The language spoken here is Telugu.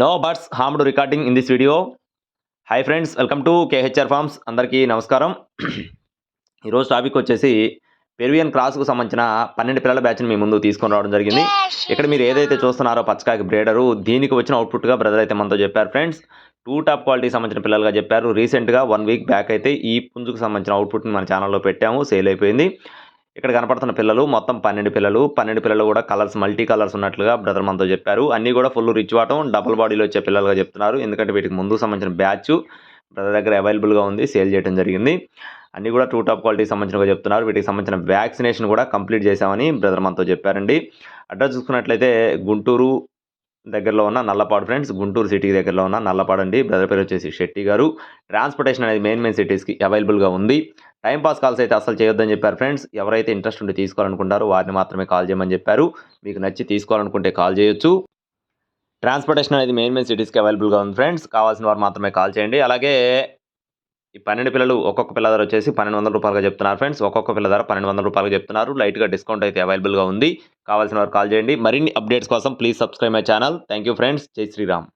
No birds harmed recording in this video hi friends welcome to KHR farms అందరికీ నమస్కారం ఈరోజు టాపిక్ వచ్చేసి పెరువియన్ క్రాస్కు సంబంధించిన పన్నెండు పిల్లల బ్యాచ్ని మీ ముందు తీసుకొని రావడం జరిగింది. ఇక్కడ మీరు ఏదైతే చూస్తున్నారో పచ్చకాకి బ్రేడరు దీనికి వచ్చిన అవుట్పుట్గా బ్రదర్ అయితే మనతో చెప్పారు ఫ్రెండ్స్ టూ టాప్ క్వాలిటీకి సంబంధించిన పిల్లలుగా చెప్పారు. రీసెంట్గా వన్ వీక్ బ్యాక్ అయితే ఈ పుంజుకు సంబంధించిన అవుట్పుట్ని మన ఛానల్లో పెట్టాము. సేల్ అయిపోయింది. ఇక్కడ కనపడుతున్న పిల్లలు మొత్తం పన్నెండు పిల్లలు. పన్నెండు పిల్లలు కూడా కలర్స్ మల్టీ కలర్స్ ఉన్నట్లుగా బ్రదర్ మనతో చెప్పారు. అన్నీ కూడా ఫుల్ రిచ్ వాటం డబుల్ బాడీలో వచ్చే పిల్లలుగా చెప్తున్నారు. ఎందుకంటే వీటికి ముందుకు సంబంధించిన బ్యాచ్ బ్రదర్ దగ్గర అవైలబుల్గా ఉంది సేల్ చేయడం జరిగింది. అన్నీ కూడా టూ టాప్ క్వాలిటీకి సంబంధించినగా చెప్తున్నారు. వీటికి సంబంధించిన వ్యాక్సినేషన్ కూడా కంప్లీట్ చేశామని బ్రదర్ మనతో చెప్పారండి. అడ్రస్ చూసుకున్నట్లయితే గుంటూరు దగ్గరలో ఉన్న నల్లపాడు ఫ్రెండ్స్. గుంటూరు సిటీకి దగ్గరలో ఉన్న నల్లపాడు అండి. బ్రదర్ పేరు వచ్చేసి షెట్టి గారు. ట్రాన్స్పోర్టేషన్ అనేది మెయిన్ మెయిన్ సిటీస్కి అవైలబుల్గా ఉంది. టైంపాస్ కాల్స్ అయితే అసలు చేయొద్దని చెప్పారు ఫ్రెండ్స్ ఎవరైతే ఇంట్రెస్ట్ ఉండి తీసుకోవాలనుకుంటారో వారిని మాత్రమే కాల్ చేయమని చెప్పారు. మీకు నచ్చి తీసుకోవాలనుకుంటే కాల్ చేయొచ్చు. ట్రాన్స్పోర్టేషన్ అనేది మెయిన్ మెయిన్ సిటీస్కి అవైలబుల్గా ఉంది ఫ్రెండ్స్ కావాల్సిన వారు మాత్రమే కాల్ చేయండి. అలాగే ఈ పన్నెండు పిల్లలు ఒక్కొక్క పిల్ల ధర వచ్చేసి పన్నెండు వందల రూపాయలుగా చెప్తున్నారు ఫ్రెండ్స్ ఒక్కొక్క పిల్ల ధర పన్నెండు వందల రూపాయలుగా చెప్తున్నారు. లైట్గా డిస్కౌంట్ అయితే అవైలబుల్గా ఉంది. కావాల్సిన వారు కాల్ చేయండి. మరిన్ని అప్డేట్స్ కోసం please subscribe my channel thank you friends జై శ్రీరామ్